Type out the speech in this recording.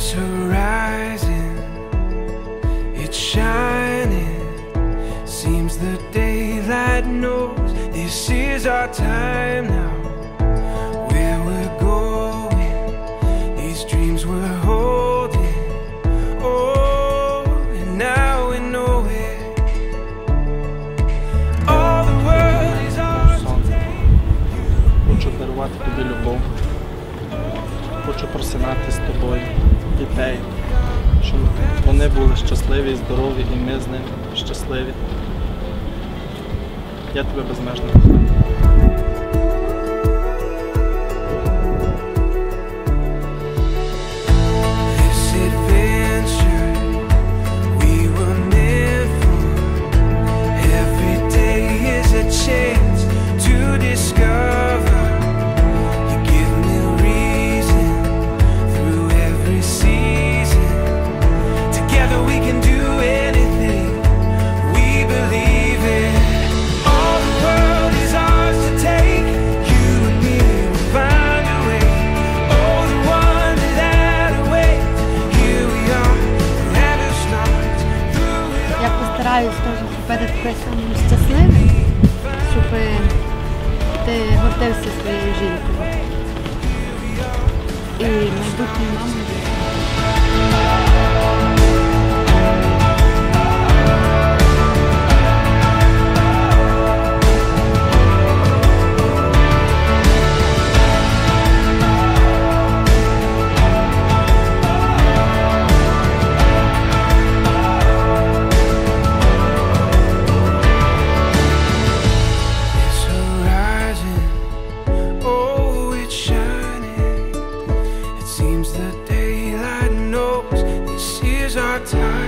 This horizon, it's shining. Seems the daylight knows this is our time now. Where we're going, these dreams we're holding. Oh, and now we know it. All the world is ours to take. Хочу дарувати тобі любов. Хочу просинати з тобою Дітей, щоб вони були щасливі, здорові, і ми з ними щасливі. Я тебе безмежно кохаю. Я all. постараюсь теж зробити тебе самим щасливим, щоб ти гордився своєю жінкою. І майбутньою Time.